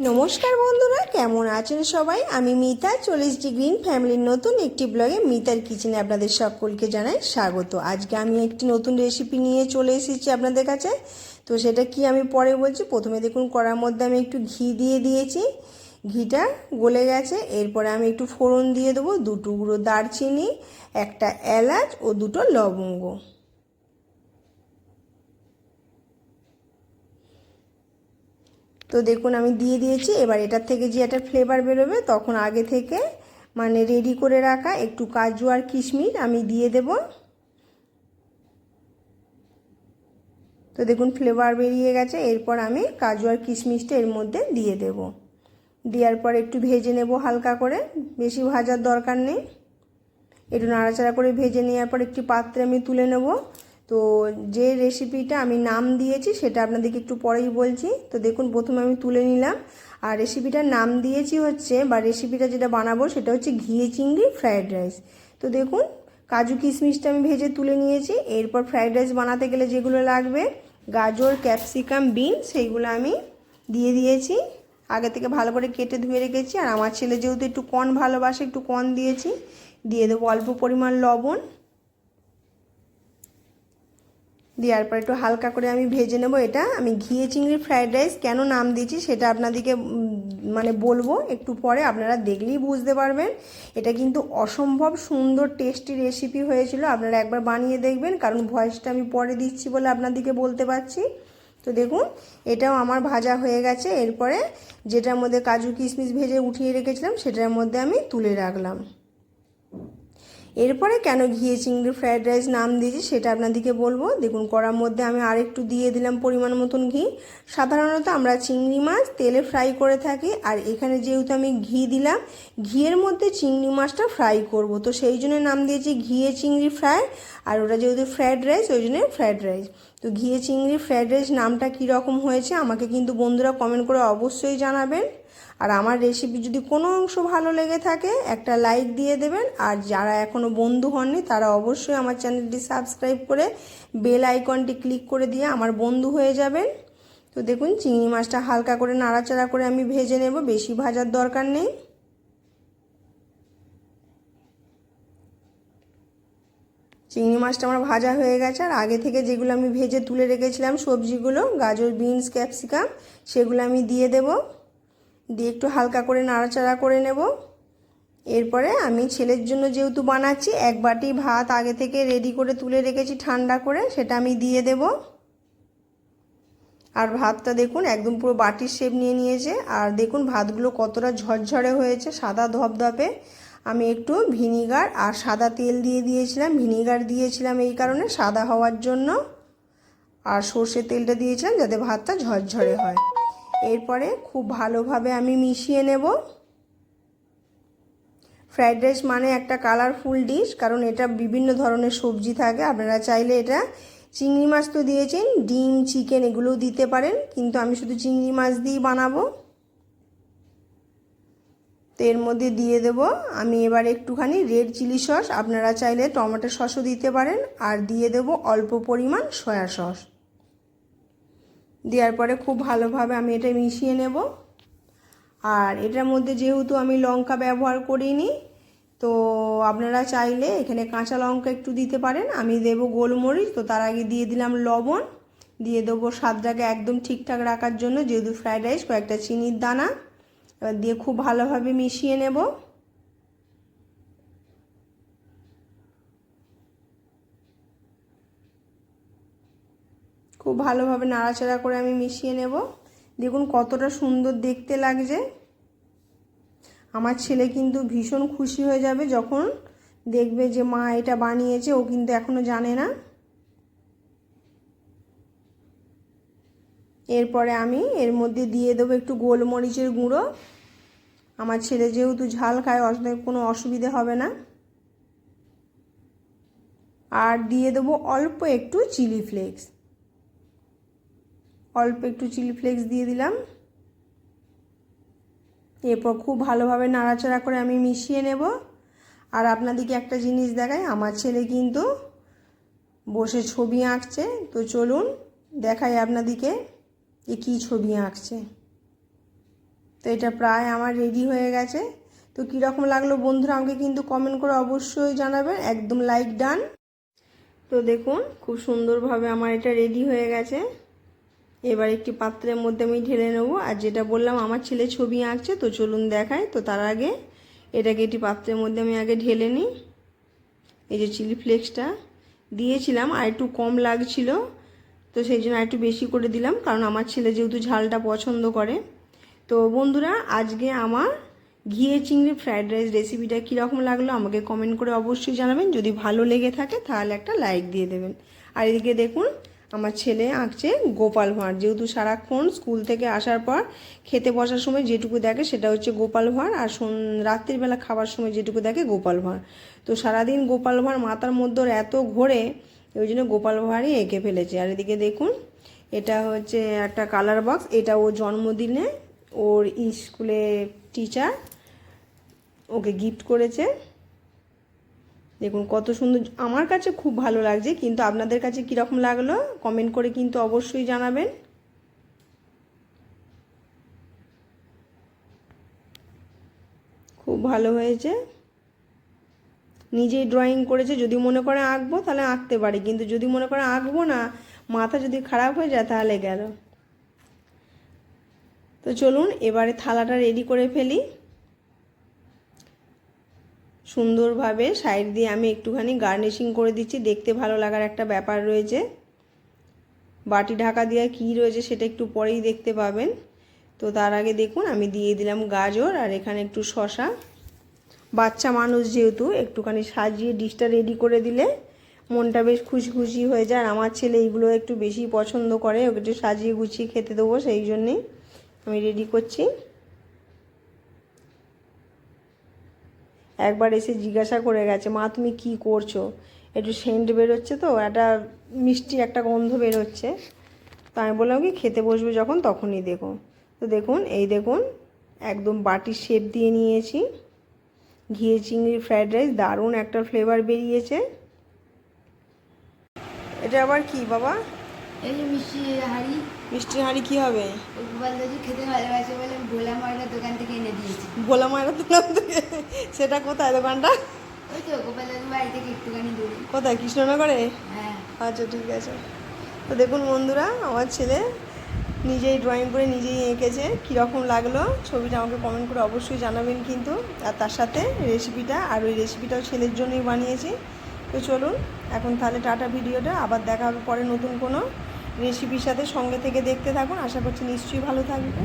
নমস্কার বন্ধুরা, কেমন আছেন সবাই? আমি মিতা, চল্লিশ গ্রিন ফ্যামিলির নতুন একটি ব্লগে মিতার কিচেনে আপনাদের সকলকে জানাই স্বাগত। আজকে আমি একটি নতুন রেসিপি নিয়ে চলে এসেছি আপনাদের কাছে। তো সেটা কি আমি পরে বলছি। প্রথমে দেখুন, কড়ার মধ্যে আমি একটু ঘি দিয়ে দিয়েছি। ঘিটা গলে গেছে। এরপরে আমি একটু ফোড়ন দিয়ে দেবো। দুটো গুঁড়ো দারচিনি, একটা এলাচ ও দুটো লবঙ্গ। তো দেখুন আমি দিয়ে দিয়েছি, এবার এটার থেকে যে একটা ফ্লেভার বেরোবে, তখন আগে থেকে মানে রেডি করে রাখা একটু কাজু আর কিশমিশ আমি দিয়ে দেব। তো দেখুন ফ্লেভার বেরিয়ে গেছে, এরপর আমি কাজু আর কিশমিশটা এর মধ্যে দিয়ে দেব। দেওয়ার পর একটু ভেজে নেব হালকা করে, বেশি ভাজার দরকার নেই। একটু নাড়াচাড়া করে ভেজে নেওয়ার পর একটি পাত্রে আমি তুলে নেব। তো যে রেসিপিটা আমি নাম দিয়েছি, সেটা আপনাদেরকে একটু পরেই বলছি। তো দেখুন, প্রথমে আমি তুলে নিলাম। আর রেসিপিটার নাম দিয়েছি হচ্ছে, বা রেসিপিটা যেটা বানাবো, সেটা হচ্ছে ঘিয়ে চিংড়ি ফ্রায়েড রাইস তো দেখুন, কাজু কিশমিশটা আমি ভেজে তুলে নিয়েছি। এরপর ফ্রায়েড রাইস বানাতে গেলে যেগুলো লাগবে, গাজর ক্যাপসিকাম বিন সেইগুলো আমি দিয়ে দিয়েছি। আগে থেকে ভালো করে কেটে ধুয়ে রেখেছি। আর আমার ছেলে যেহেতু একটু কর্ন ভালোবাসে, একটু কর্ন দিয়েছি, দিয়ে দেবো অল্প পরিমাণ লবণ। দেওয়ার পর একটু হালকা করে আমি ভেজে নেব এটা। আমি ঘিয়ে চিংড়ি ফ্রায়েড রাইস কেন নাম দিয়েছি সেটা আপনাদেরকে মানে বলব একটু পরে, আপনারা দেখলেই বুঝতে পারবেন। এটা কিন্তু অসম্ভব সুন্দর টেস্টি রেসিপি হয়েছিল, আপনারা একবার বানিয়ে দেখবেন, কারণ ভয়েসটা আমি পরে দিচ্ছি বলে আপনাদেরকে বলতে পারছি। তো দেখুন, এটাও আমার ভাজা হয়ে গেছে, এরপরে যেটার মধ্যে কাজু কিশমিশ ভেজে উঠিয়ে রেখেছিলাম, সেটার মধ্যে আমি তুলে রাখলাম। এরপরে কেন ঘিয়ে চিংড়ি ফ্রায়েড রাইস নাম দিয়েছি সেটা আপনাদেরকে বলব। দেখুন, কড়ার মধ্যে আমি আরেকটু দিয়ে দিলাম পরিমাণ মতন ঘি। সাধারণত আমরা চিংড়ি মাছ তেলে ফ্রাই করে থাকি আর এখানে যেহেতু আমি ঘি দিলাম, ঘিয়ের মধ্যে চিংড়ি মাছটা ফ্রাই করব। তো সেই জন্য নাম দিয়েছি ঘিয়ে চিংড়ি ফ্রাই আর ওটা যেহেতু ফ্রায়েড রাইস ওই জন্য ফ্রায়েড রাইস তো ঘিয়ে চিংড়ি ফ্রায়েড রাইস নামটা কীরকম হয়েছে আমাকে কিন্তু বন্ধুরা কমেন্ট করে অবশ্যই জানাবেন। আর আমার রেসিপি যদি কোনো অংশ ভালো লেগে থাকে, একটা লাইক দিয়ে দেবেন। আর যারা এখনও বন্ধু হননি, তারা অবশ্যই আমার চ্যানেলটি সাবস্ক্রাইব করে বেল আইকনটি ক্লিক করে দিয়ে আমার বন্ধু হয়ে যাবেন। তো দেখুন, চিংড়ি মাছটা হালকা করে নাড়াচাড়া করে আমি ভেজে নেব, বেশি ভাজার দরকার নেই। চিংড়ি মাছটা আমার ভাজা হয়ে গেছে, আর আগে থেকে যেগুলো আমি ভেজে তুলে রেখেছিলাম, সবজিগুলো, গাজর, বিনস, ক্যাপসিকাম, সেগুলো আমি দিয়ে দেবো। দিয়ে একটু হালকা করে নাড়াচাড়া করে নেব। এরপরে আমি ছেলের জন্য যেহেতু বানাচ্ছি, এক বাটি ভাত আগে থেকে রেডি করে তুলে রেখেছি ঠান্ডা করে, সেটা আমি দিয়ে দেব। আর ভাতটা দেখুন, একদম পুরো বাটির শেপ নিয়ে নিয়েছে, আর দেখুন ভাতগুলো কতটা ঝরঝরে হয়েছে, সাদা ধপধপে। আমি একটু ভিনিগার আর সাদা তেল দিয়ে দিয়েছিলাম, ভিনিগার দিয়েছিলাম এই কারণে সাদা হওয়ার জন্য। আর সর্ষের তেলটা দিয়েছিলাম যাতে ভাতটা ঝরঝরে হয়। এরপরে খুব ভালোভাবে আমি মিশিয়ে নেব। ফ্রায়েড রাইস মানে একটা কালারফুল ডিশ, কারণ এটা বিভিন্ন ধরনের সবজি থাকে। আপনারা চাইলে এটা চিংড়ি মাছ তো দিয়েছেন, ডিম, চিকেন এগুলোও দিতে পারেন, কিন্তু আমি শুধু চিংড়ি মাছ দিয়েই বানাবো। তো এর মধ্যে দিয়ে দেব। আমি এবার একটুখানি রেড চিলি সস, আপনারা চাইলে টমেটো সসও দিতে পারেন। আর দিয়ে দেব অল্প পরিমাণ সয়া সস। দেওয়ার পরে খুব ভালোভাবে আমি এটা মিশিয়ে নেব। আর এটার মধ্যে যেহেতু আমি লঙ্কা ব্যবহার করিনি, তো আপনারা চাইলে এখানে কাঁচা লঙ্কা একটু দিতে পারেন। আমি দেব গোলমরিচ, তো তার আগে দিয়ে দিলাম লবণ। দিয়ে দেবো স্বাদটাকে একদম ঠিকঠাক রাখার জন্য, যেহেতু ফ্রায়েড রাইস, কয়েকটা চিনির দানা। এবার দিয়ে খুব ভালোভাবে মিশিয়ে নেব। খুব ভালোভাবে নাড়াচাড়া করে আমি মিশিয়ে নেব। দেখুন কতটা সুন্দর দেখতে লাগছে। আমার ছেলে কিন্তু ভীষণ খুশি হয়ে যাবে যখন দেখবে যে মা এটা বানিয়েছে, ও কিন্তু এখনও জানে না। এরপরে আমি এর মধ্যে দিয়ে দেবো একটু গোলমরিচের গুঁড়ো। আমার ছেলে যেহেতু ঝাল খায় কোনো অসুবিধে হবে না। আর দিয়ে দেবো অল্প একটু চিলি ফ্লেক্স। অল্প একটু চিলি ফ্লেক্স দিয়ে দিলাম। এরপর খুব ভালোভাবে নাড়াচাড়া করে আমি মিশিয়ে নেব। আর আপনাদেরকে একটা জিনিস দেখাই, আমার ছেলে কিন্তু বসে ছবি আঁকছে। তো চলুন, দেখাই আপনাদিকে। যে কী ছবি আঁকছে। তো এটা প্রায় আমার রেডি হয়ে গেছে। তো কীরকম লাগল বন্ধুরা আমাকে কিন্তু কমেন্ট করে অবশ্যই জানাবেন। একদম লাইক ডান তো দেখুন, খুব সুন্দরভাবে আমার এটা রেডি হয়ে গেছে। এবার একটি পাত্রের মধ্যে আমি ঢেলে নেব। আর যেটা বললাম, আমার ছেলে ছবি আঁকছে, তো চলুন দেখায় তো তার আগে এটাকে একটি পাত্রের মধ্যে আমি আগে ঢেলে নিই। এই যে চিলি ফ্লেক্সটা দিয়েছিলাম, আর একটু কম লাগছিল। তো সেই জন্য একটু বেশি করে দিলাম, কারণ আমার ছেলে যেহেতু ঝালটা পছন্দ করে। তো বন্ধুরা, আজকে আমার ঘিয়ে চিংড়ি ফ্রায়েড রাইস রেসিপিটা কীরকম লাগল আমাকে কমেন্ট করে অবশ্যই জানাবেন। যদি ভালো লেগে থাকে তাহলে একটা লাইক দিয়ে দেবেন। আর এদিকে দেখুন, আমার ছেলে আঁকছে গোপাল ভাঁড়। যেহেতু সারাক্ষণ স্কুল থেকে আসার পর খেতে বসার সময় যেটুকু দেখে সেটা হচ্ছে গোপাল ভাঁড়, আর রাত্রিবেলা খাবার সময় যেটুকু দেখে গোপাল ভাঁড়। তো সারাদিন গোপাল ভাঁড় মাথার মধ্যে এত ঘোরে ওই জন্য গোপাল ভাঁড়ই এঁকে ফেলেছে। আর এদিকে দেখুন, এটা হচ্ছে একটা কালার বক্স এটা ও জন্মদিনে ওর স্কুলে টিচার ওকে গিফট করেছে। দেখুন কত সুন্দর, আমার কাছে খুব ভালো লাগছে, কিন্তু আপনাদের কাছে কীরকম লাগল কমেন্ট করে কিন্তু অবশ্যই জানাবেন। খুব ভালো হয়েছে। নিজেই ড্রয়িং করেছে, যদি মনে করে আঁকবো তাহলে আঁকতে পারি, কিন্তু যদি মনে করে আঁকবো না, মাথা যদি খারাপ হয়ে যায় তাহলে গেল তো চলুন, এবারে থালাটা রেডি করে ফেলি। সুন্দরভাবে সাইড দিয়ে আমি একটুখানি গার্নিশিং করে দিচ্ছি, দেখতে ভালো লাগার একটা ব্যাপার রয়েছে। বাটি ঢাকা দেওয়া কী রয়েছে সেটা একটু পরেই দেখতে পাবেন। তো তার আগে দেখুন, আমি দিয়ে দিলাম গাজর আর এখানে একটু শশা বাচ্চা মানুষ যেহেতু, একটুখানি সাজিয়ে ডিশটা রেডি করে দিলে মনটা বেশ খুশি খুশি হয়ে যায়। আমার ছেলে এইগুলো একটু বেশি পছন্দ করে, ওকে একটু সাজিয়ে গুছিয়ে খেতে দেবো, সেই জন্যেই আমি রেডি করছি। একবার এসে জিজ্ঞাসা করে গেছে, মা, তুমি কি করছ? একটু সেন্ট বেরোচ্ছে তো, একটা মিষ্টি একটা গন্ধ বেরোচ্ছে। তো আমি বললাম কি, খেতে বসবে যখন, তখনই দেখো। তো দেখুন, এই দেখুন, একদম বাটির শেপ দিয়ে নিয়েছি। ঘিয়ে চিংড়ি ফ্রায়েড রাইস দারুণ একটা ফ্লেভার বেরিয়েছে। এটা আবার কি বাবা? এই যে মিষ্টি হাঁড়ি। হাঁড়ি কী হবে? গোপাল দাদু খেতে ভালোবাসে বলে ভোলা দোকান থেকে এনে দিয়েছি। ভোলা মায়ের দোকান থেকে? সেটা কোথায় দোকানটা? ওই তো গোপাল দাদু বাড়ি থেকে একটুখানি দূরে। কোথায়? কৃষ্ণনগরে? হ্যাঁ। আচ্ছা ঠিক আছে। তো দেখুন বন্ধুরা আমার ছেলে নিজেই ড্রয়িং করে নিজেই এঁকেছে, কীরকম লাগল ছবিটা আমাকে কমেন্ট করে অবশ্যই জানাবেন কিন্তু। আর তার সাথে রেসিপিটা আর ওই রেসিপিটাও ছেলের জন্যই বানিয়েছি। তো চলুন, এখন তাহলে টাটা ভিডিওটা, আবার দেখা হবে পরে নতুন কোনো রেসিপির সাথে সঙ্গে থেকে দেখতে থাকুন। আশা করছি নিশ্চয়ই ভালো থাকবে